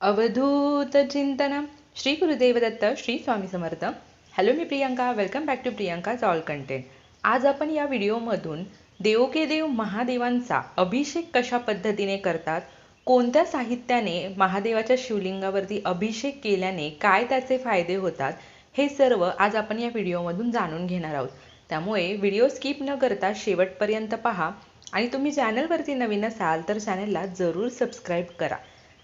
अवधूत चिंतन Shri Gurudev Datta Shri Swami Samarth. Hello me Priyanka welcome back to Priyanka all content आज आपण या व्हिडिओमधून देव के देव महादेवांचा अभिषेक कशा पद्धतीने करतात कोणत्या साहित्याने महादेवाच्या शिवलिंगावरती अभिषेक केल्याने काय त्याचे फायदे होतात हे सर्व आज आपण या व्हिडिओमधून जाणून घेणार आहोत. त्यामुळे व्हिडिओ स्किप न करता शेवटपर्यंत पहा आणि तुम्ही चॅनलवरती नवीन असाल तर चॅनलला जरूर सबस्क्राईब करा.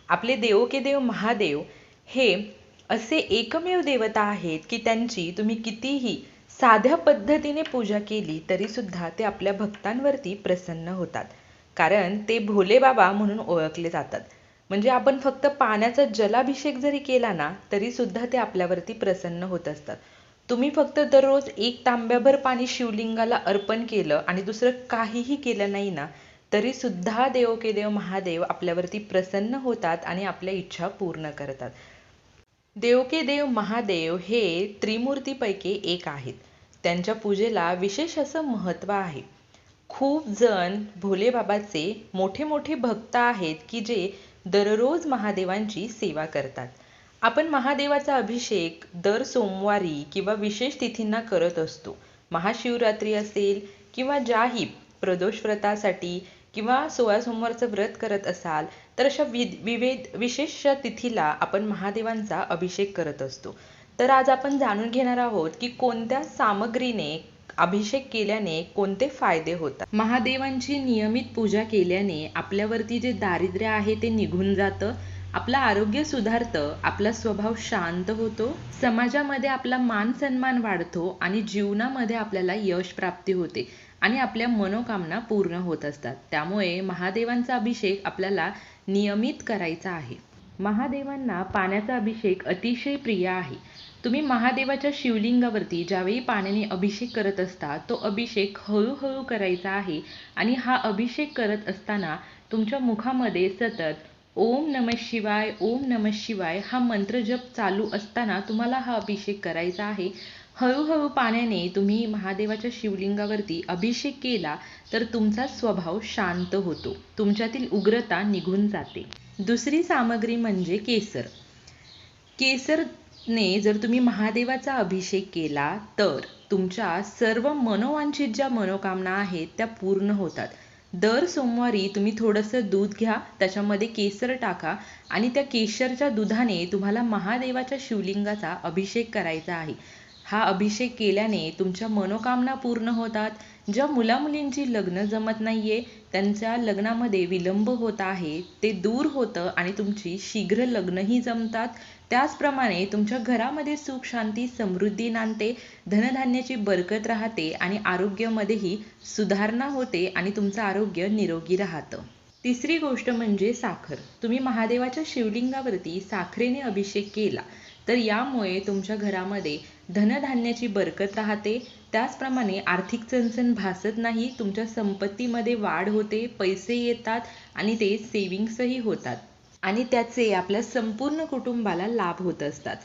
आपले देव के देव महादेव हे असे एकमेव देवता आहेत की त्यांची तुम्ही कितीही साध्या पद्धतीने पूजा केली तरी सुद्धा ते आपल्या भक्तांवरती प्रसन्न होतात. कारण ते भोले बाबा म्हणून ओळखले जातात. म्हणजे आपण फक्त पाण्याचा जलाभिषेक जरी केला ना तरी सुद्धा ते आपल्यावरती प्रसन्न होत असतात. तुम्ही फक्त दररोज एक तांब्याभर पाणी शिवलिंगाला अर्पण केलं आणि दुसरं काहीही केलं नाही ना तरी सुद्धा देव के देव महादेव आपल्यावरती प्रसन्न होतात आणि आपल्या इच्छा पूर्ण करतात. देव के देव महादेव हे त्रिमूर्तीपैकी एक आहेत. त्यांच्या पूजेला विशेष असं महत्त्व आहे. खूप जण भोले बाबाचे मोठे मोठे भक्त आहेत की जे दररोज महादेवांची सेवा करतात. आपण महादेवाचा अभिषेक दर सोमवारी किंवा विशेष तिथींना करत असतो. महाशिवरात्री असेल किंवा ज्याही प्रदोष व्रतासाठी किंवा सोळा सोमवारचं व्रत करत असाल तर अशा वि विविध विशेष तिथीला आपण महादेवांचा अभिषेक करत असतो. तर आज आपण जाणून घेणार आहोत की कोणत्या सामग्रीने अभिषेक केल्याने कोणते फायदे होतात. महादेवांची नियमित पूजा केल्याने आपल्यावरती जे दारिद्र्य आहे ते निघून जातं आपलं आरोग्य सुधारतं आपला स्वभाव शांत होतो समाजामध्ये आपला मान सन्मान वाढतो आणि जीवनामध्ये आपल्याला यश प्राप्ती होते. आणि आपल्या मनोकामना पूर्ण होत असतात. त्यामुळे महादेवांचा अभिषेक आपल्याला नियमित करायचा आहे. महादेवांना पाण्याचा अभिषेक अतिशय प्रिय आहे. तुम्ही महादेवाच्या शिवलिंगावरती ज्यावेळी पाण्याने अभिषेक करत असता तो अभिषेक हळूहळू करायचा आहे आणि हा अभिषेक करत असताना तुमच्या मुखामध्ये सतत ओम नम शिवाय ओम नम शिवाय हा मंत्र जप चालू असताना तुम्हाला हा अभिषेक करायचा आहे. हळूहळू पाण्याने तुम्ही महादेवाच्या शिवलिंगावरती अभिषेक केला तर तुमचा स्वभाव शांत होतो. तुमच्यातील उग्रता निघून जाते. दुसरी सामग्री म्हणजे केसर. केसरने जर तुम्ही महादेवाचा अभिषेक केला तर तुमच्या सर्व मनोवांछित ज्या मनोकामना आहेत त्या पूर्ण होतात. दर सोमवारी तुम्ही थोडंसं दूध घ्या त्याच्यामध्ये केसर टाका आणि त्या केशरच्या दुधाने तुम्हाला महादेवाच्या शिवलिंगाचा अभिषेक करायचा आहे. हा अभिषेक केल्याने तुमच्या मनोकामना पूर्ण होतात. ज्या मुलामुलींची लग्न जमत नाहीये त्यांच्या लग्नामध्ये विलंब होत आहे ते दूर होतं आणि तुमची शीघ्र लग्नही जमतात. त्याचप्रमाणे तुमच्या घरामध्ये सुख शांती समृद्धी नांदते धनधान्याची बरकत राहते आणि आरोग्यामध्येही सुधारणा होते आणि तुमचं आरोग्य निरोगी राहतं. तिसरी गोष्ट म्हणजे साखर. तुम्ही महादेवाच्या शिवलिंगावरती साखरेने अभिषेक केला. तर यामुळे तुमच्या घरामध्ये धनधान्याची बरकत राहते. त्याचप्रमाणे आर्थिक चणचण भासत नाही तुमच्या संपत्तीमध्ये वाढ होते पैसे येतात आणि ते सेविंग्सही होतात. आणि त्याचे आपल्या संपूर्ण कुटुंबाला लाभ होत असतात.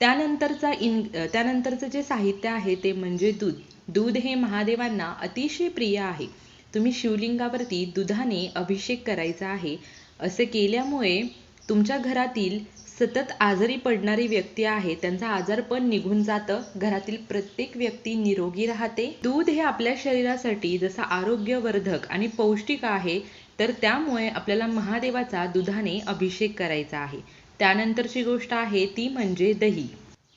त्यानंतरचा इन त्यानंतरचं जे साहित्य आहे ते म्हणजे दूध. दूध हे महादेवांना अतिशय प्रिय आहे. तुम्ही शिवलिंगावरती दुधाने अभिषेक करायचा आहे. असे केल्यामुळे तुमच्या घरातील सतत आजारी पडणारी व्यक्ती आहे. त्यांचा आजार पण निघून जातं. घरातील प्रत्येक व्यक्ती निरोगी राहते. दूध हे आपल्या शरीरासाठी जसं आरोग्यवर्धक आणि पौष्टिक आहे तर त्यामुळे आपल्याला महादेवाचा दुधाने अभिषेक करायचा आहे. त्यानंतरची गोष्ट आहे ती म्हणजे दही.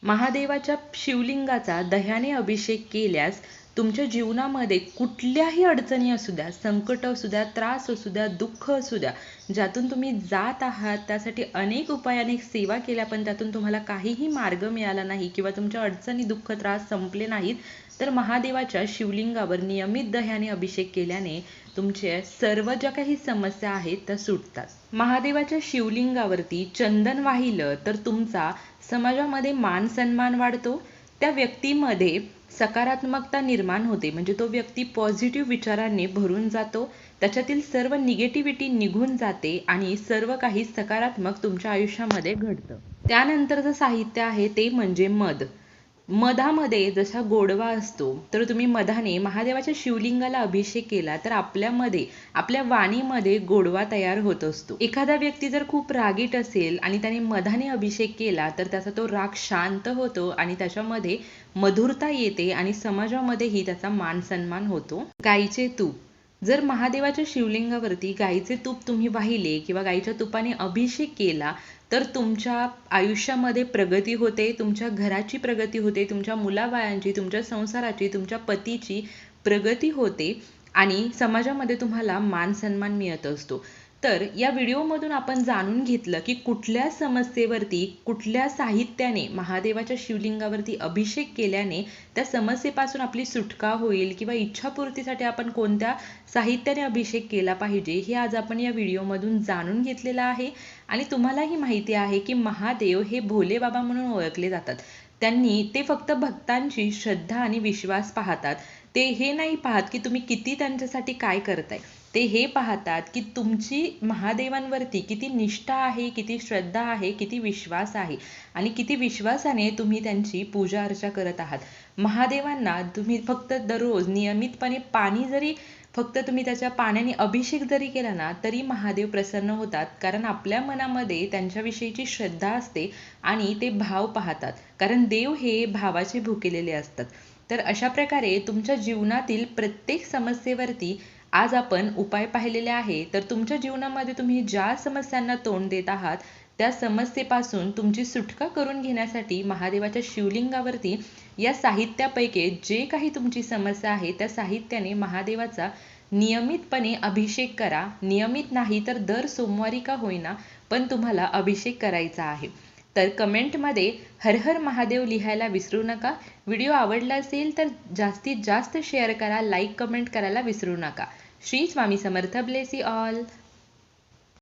महादेवाच्या शिवलिंगाचा दह्याने अभिषेक केल्यास तुमच्या जीवनामध्ये कुठल्याही अडचणी असू द्या संकट असू द्या त्रास असू द्या दुःख असू द्या ज्यातून तुम्ही जात आहात त्यासाठी अनेक उपायाने सेवा केल्या पण त्यातून तुम्हाला काहीही मार्ग मिळाला नाही किंवा तुमच्या अडचणी दुःख त्रास संपले नाहीत तर महादेवाच्या शिवलिंगावर नियमित दह्याने अभिषेक केल्याने तुमच्या सर्व ज्या काही समस्या आहेत त्या सुटतात. महादेवाच्या शिवलिंगावरती चंदन वाहिलं तर तुमचा समाजामध्ये मान सन्मान वाढतो त्या व्यक्तीमध्ये सकारात्मकता निर्माण होते. म्हणजे तो व्यक्ती पॉझिटिव्ह विचारांनी भरून जातो. त्याच्यातील सर्व निगेटिव्हिटी निघून जाते आणि सर्व काही सकारात्मक तुमच्या आयुष्यामध्ये घडतं. त्यानंतरचं साहित्य आहे ते म्हणजे मध. मधामध्ये जसा गोडवा असतो तर तुम्ही मधाने महादेवाच्या शिवलिंगाला अभिषेक केला तर आपल्यामध्ये आपल्या वाणीमध्ये गोडवा तयार होत असतो. एखादा व्यक्ती जर खूप रागीट असेल आणि त्याने मधाने अभिषेक केला तर त्याचा तो राग शांत होतो आणि त्याच्यामध्ये मधुरता येते आणि समाजामध्येही त्याचा मान सन्मान होतो. गाईचे तूप. जर महादेवाच्या शिवलिंगावरती गाईचे तूप तुम्ही वाहिले किंवा गाईच्या तुपाने अभिषेक केला तर तुमच्या आयुष्यामध्ये प्रगती होते तुमच्या घराची प्रगती होते तुमच्या मुलाबाळांची तुमच्या संसाराची तुमच्या पतीची प्रगती होते आणि समाजामध्ये तुम्हाला मान सन्मान मिळत असतो. तर या व्हिडिओमधून आपण जाणून घेतलं की कुठल्या समस्येवरती कुठल्या साहित्याने महादेवाच्या शिवलिंगावरती अभिषेक केल्याने त्या समस्येपासून आपली सुटका होईल किंवा इच्छापूर्तीसाठी आपण कोणत्या साहित्याने अभिषेक केला पाहिजे हे आज आपण या व्हिडिओमधून जाणून घेतलेलं आहे. आणि तुम्हालाही माहिती आहे की महादेव हे भोले बाबा म्हणून ओळखले जातात. त्यांनी ते फक्त भक्तांची श्रद्धा आणि विश्वास पाहतात. ते हे नाही पाहत की तुम्ही किती त्यांच्यासाठी काय करताय. ते हे पाहतात की तुमची महादेवांवरती किती निष्ठा आहे किती श्रद्धा आहे किती विश्वास आहे. आणि किती विश्वासाने तुम्ही त्यांची पूजा अर्चा करत आहात. महादेवांना तुम्ही फक्त दररोज नियमितपणे पाणी जरी फक्त तुम्ही त्याच्या पाण्याने अभिषेक जरी केला ना तरी महादेव प्रसन्न होतात. कारण आपल्या मनामध्ये त्यांच्याविषयीची श्रद्धा असते आणि ते भाव पाहतात. कारण देव हे भावाचे भुकेलेले असतात. तर अशा प्रकारे तुमच्या जीवनातील प्रत्येक समस्येवरती आज आपण उपाय पाहिलेले आहे तर तुमच्या जीवनामध्ये तुम्ही ज्या समस्यांना तोंड देत आहात त्या समस्येपासून तुमची सुटका करून घेण्यासाठी महादेवाच्या शिवलिंगावरती या साहित्यापैकी जे काही तुमची समस्या आहे त्या साहित्याने महादेवाचा नियमितपणे अभिषेक करा. नियमित नाही तर दर सोमवारी का होईना पण तुम्हाला अभिषेक करायचा आहे. तर कमेंटमध्ये हर हर महादेव लिहायला विसरू नका. व्हिडिओ आवडला असेल तर जास्तीत जास्त शेअर करा लाईक कमेंट करायला विसरू नका. Shri Swami Samarth bless you all